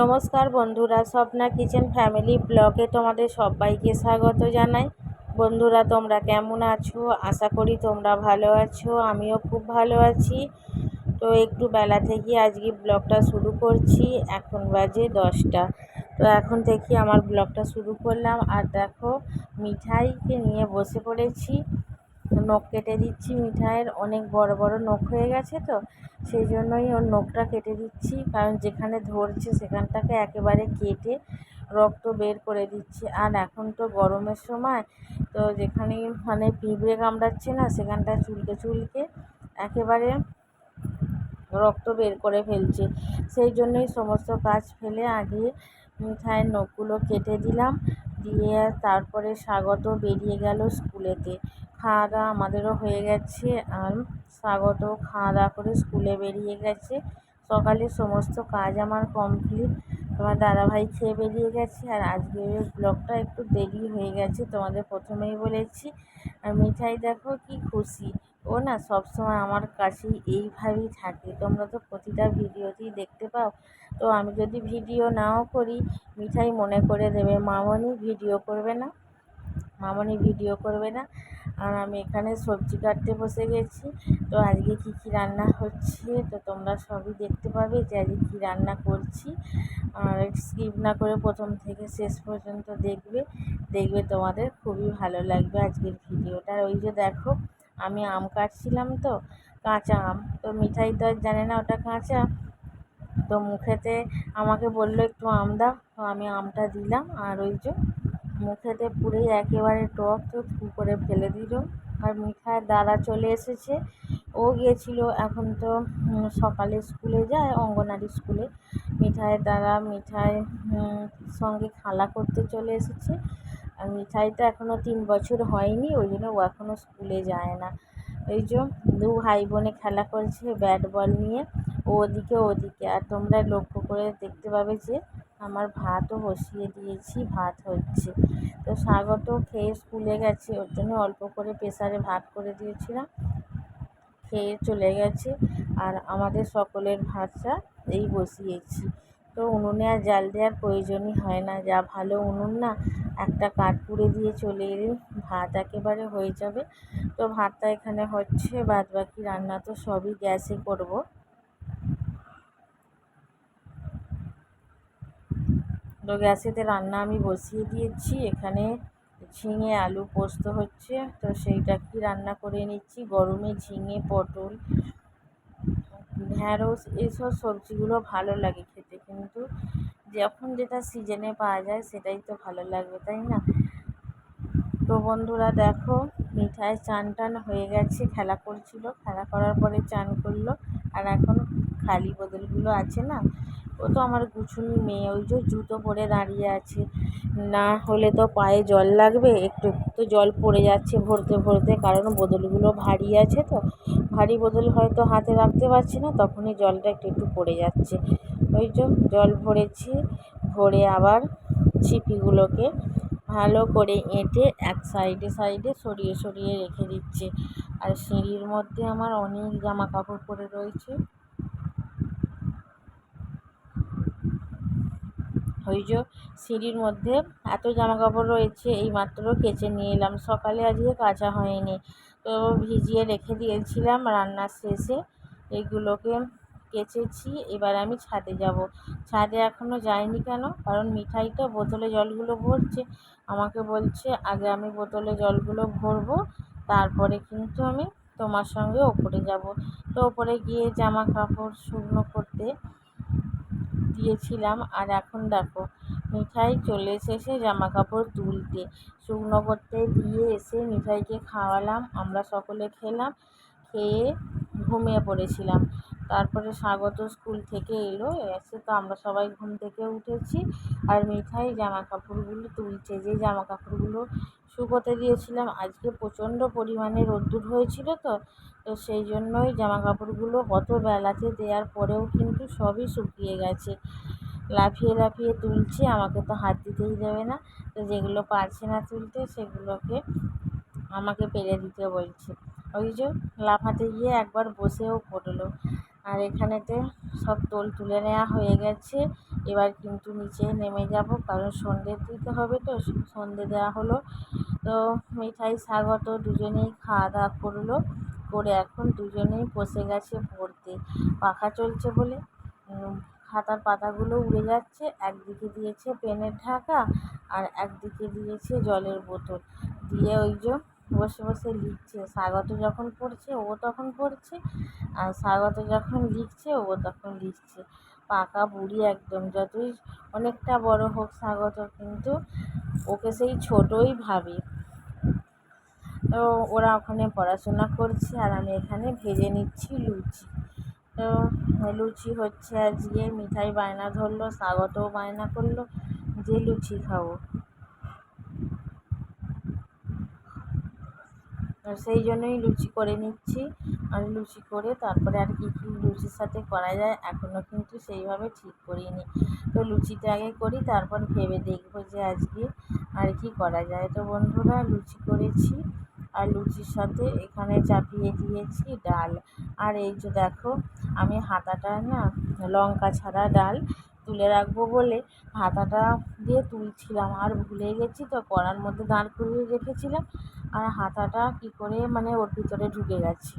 নমস্কার বন্ধুরা, Swapna kitchen family ব্লগে তোমাদের সবাইকে স্বাগত জানাই। বন্ধুরা, তোমরা কেমন আছো? আশা করি তোমরা ভালো আছো, আমিও খুব ভালো আছি। তো একটু বেলা থেকে আজকে ব্লগটা শুরু করছি, এখন বাজে দশটা। তো এখন থেকে আমার ব্লগটা শুরু করলাম। আর দেখো, মিঠাইকে নিয়ে বসে পড়েছি। নখ কেটে দিচ্ছি মিঠাইয়ের, অনেক বড় বড় নখ হয়ে গেছে তো। সেই জন্যই ওর নখটা কেটে দিচ্ছি, কারণ যেখানে ধরছে সেখানটাকে একেবারে কেটে রক্ত বের করে দিচ্ছি। আর এখন তো গরমের সময়, তো যেখানে মানে পিঁপড়ে কামড়াচ্ছে না, সেখানটা চুলকে চুলকে একেবারে রক্ত বের করে ফেলছে। সেই জন্যই সমস্ত কাজ ফেলে আগে মিঠাইয়ের নখগুলো কেটে দিলাম, দিয়ে তারপরে স্বাগত বেরিয়ে গেল স্কুলেতে। খাওয়া দাওয়া আমাদেরও হয়ে গেছে, আর স্বাগত খাওয়া দাওয়া করে স্কুলে বেরিয়ে গেছে। সকালে সমস্ত কাজ আমার কমপ্লিট তোমার দাদাভাই খেয়ে বেরিয়ে গেছে, আর আজকের ব্লগটা একটু দেরি হয়ে গেছে, তোমাদের প্রথমেই বলেছি। আর মিঠাই দেখো কি খুশি। ও না সবসময় আমার কাছেই এইভাবেই থাকে। তোমরা তো প্রতিটা ভিডিওতেই দেখতে পাও। তো আমি যদি ভিডিও নাও করি, মিঠাই মনে করে দেবে, মামনি ভিডিও করবে না। মামনি ভিডিও করবে না। আর আমি এখানে সবজি কাটতে বসে গেছি। তো আজকে কী কী রান্না হচ্ছে? তো তোমরা সবই দেখতে পাবে যে আজকে কী রান্না করছি। আর স্কিপ না করে প্রথম থেকে শেষ পর্যন্ত দেখবে। দেখবে তোমাদের খুবই ভালো লাগবে আজকের ভিডিওটা। ওই যে দেখো, আমি আম কাটছিলাম তো, কাঁচা আম। তো মিঠাই তো আর জানে না ওটা কাঁচা। তো মুখেতে আমাকে বলল, একটু আম দাও। তো আমি আমটা দিলাম আর ওই যে মুখেতে পুরেই একেবারে টক থু করে ফেলে দিল। আর মিঠাইয়ের দাদা চলে এসেছে। ও গিয়েছিল এখন তো সকালে স্কুলে যায়, অঙ্গনারী স্কুলে। মিঠাইয়ের দাদা মিঠাই সঙ্গে খালা করতে চলে এসেছে। আর মিঠাই তো এখনও তিন বছর হয়নি, ওই জন্য ও এখনও স্কুলে যায় না। এই যে দু ভাই বোনে খেলা করছে ব্যাট বল নিয়ে, ও ওদিকে ওদিকে। আর তোমরা লক্ষ্য করে দেখতে পাবে যে আমার ভাতও বসিয়ে দিয়েছি, ভাত হচ্ছে। তো স্বাগত, খেয়ে স্কুলে গেছে, ওর জন্য অল্প করে প্রেসারে ভাত করে দিয়েছিলাম। খেয়ে চলে গেছে আর আমাদের সকলের ভাতটা এই বসিয়েছি। তো উনুনে আর জাল দেওয়ার প্রয়োজনই হয় না, যা ভালো উনুন না, একটা কাঠ পুড়ে দিয়ে চলে এলে ভাত একেবারে হয়ে যাবে। তো ভাতটা এখানে হচ্ছে বাদ বাকি রান্না তো সবই গ্যাসে করব। তো গ্যাসেতে রান্না আমি বসিয়ে দিয়েছি। এখানে ঝিঙে, আলু পোস্ত হচ্ছে। তো সেইটা কি রান্না করে নিচ্ছি? গরমে ঝিঙে, পটল, ঢ্যাঁড়স এইসব সবজিগুলো ভালো লাগে খেতে কিন্তু। যখন যেটা সিজনে পাওয়া যায় সেটাই তো ভালো লাগবে, তাই না? তো বন্ধুরা দেখো, মিঠাই চান টান হয়ে গেছে, খেলা করছিল। খেলা করার পরে চান করল। আর এখন খালি বোতলগুলো আছে না? ও তো আমার গুছুনি মেয়ে, ওই যে জুতো পরে দাঁড়িয়ে আছে। না হলে তো পায়ে জল লাগবে, একটু একটু জল পড়ে যাচ্ছে ভরতে ভরতে, কারণ বোতলগুলো ভারী আছে তো। ভারী বোতল হয়তো হাতে রাখতে পারছি না, তখনই জলটা একটু একটু পড়ে যাচ্ছে। ওই যে জল ভরেছি, ভরে আবার ছিপিগুলোকে ভালো করে এঁটে এক সাইডে সাইডে সরিয়ে সরিয়ে রেখে দিচ্ছে। আর সিঁড়ির মধ্যে আমার অনেক জামা কাপড় পরে রয়েছে। ওই যে সিঁড়ির মধ্যে এত জামা কাপড় রয়েছে, এই মাত্র কেচে নিয়ে এলাম। সকালে আজকে কাচা হয়নি, তো ভিজিয়ে রেখে দিয়েছিলাম। রান্নার শেষে এইগুলোকে কেচেছি, এবার আমি ছাদে যাব। ছাদে এখনও যাইনি কেন? কারণ মিঠাই তো, বোতলে জলগুলো ভরছে। আমাকে বলছে, আগে আমি বোতলে জলগুলো ভরবো, তারপরে কিন্তু আমি তোমার সঙ্গে ওপরে যাব। তো ওপরে গিয়ে জামা কাপড় শুকনো করতে দিয়েছিলাম, আর এখন দেখো, মিঠাই চলে এসেছে জামা কাপড় তুলতে। শুকনো করতে দিয়ে এসে মিঠাইকে খাওয়ালাম, আমরা সকলে খেলাম, খেয়ে ঘুমিয়ে পড়েছিলাম। তারপরে স্বাগত স্কুল থেকে এলো, এসে তো আমরা সবাই ঘুম থেকে উঠেছি, আর মিঠাই জামা কাপড়গুলো তুলছে। যে জামা কাপড়গুলো শুকোতে দিয়েছিলাম। আজকে প্রচণ্ড পরিমাণে রোদ্দুর হয়েছিল তো তো সেই জন্যই জামা কাপড়গুলো কত বেলাতে দেওয়ার পরেও কিন্তু সবই শুকিয়ে গেছে। লাফিয়ে লাফিয়ে তুলছে, আমাকে তো হাত দিতেই দেবে না। তো যেগুলো পারছে না তুলতে, সেগুলোকে আমাকে পেরে দিতে বলছে। ওই যে লাফাতে গিয়ে একবার বসেও পড়ল। আর এখানেতে সব তোল তুলে নেওয়া হয়ে গেছে। এবার কিন্তু নিচে নেমে যাব, কারণ সন্ধে দিতে হবে তো, সন্ধে দেওয়া হলো। তো মিঠাই, স্বাগত, দুজনেই খাওয়া দাওয়া করল। করে এখন দুজনেই বসে গেছে পড়তে পাখা চলছে বলে খাতার পাতাগুলো উড়ে যাচ্ছে। একদিকে দিয়েছে পেনের ঢাকা আর একদিকে দিয়েছে জলের বোতল। দিয়ে ওই যে বসে বসে লিখছে। স্বাগত যখন পড়ছে ও তখন পড়ছে আর স্বাগত যখন লিখছে, ও তখন লিখছে। পাকা বুড়ি একদম, যতই অনেকটা বড় হোক স্বাগত, কিন্তু ওকে সেই ছোটোই ভাবে। তো ওরা ওখানে পড়াশোনা করছে, আর আমি এখানে ভেজে নিচ্ছি লুচি। তো লুচি হচ্ছে আজকে, মিঠাই বায়না ধরলো, স্বাগতও বায়না করল, যে লুচি খাব। সেই জন্যই লুচি করে নিচ্ছি। আর লুচি করে তারপরে আর কী কী লুচির সাথে করা যায় এখনও কিন্তু সেইভাবে ঠিক করিনি। তো লুচিটা আগে করি, তারপর ভেবে দেখব যে আজকে আর কি করা যায়। তো বন্ধুরা, লুচি করেছি আর লুচির সাথে এখানে চাপিয়ে দিয়েছি ডাল। আর এই যে দেখো, আমি হাতাটা না লঙ্কা ছাড়া ডাল তুলে রাখব বলে হাতাটা দিয়ে তুলছিলাম। আর ভুলে গেছি তো, কড়ার মধ্যে দাঁড় করিয়ে রেখেছিলাম। আর হাতাটা কী করে মানে ওর ভিতরে ঢুকে গেছে।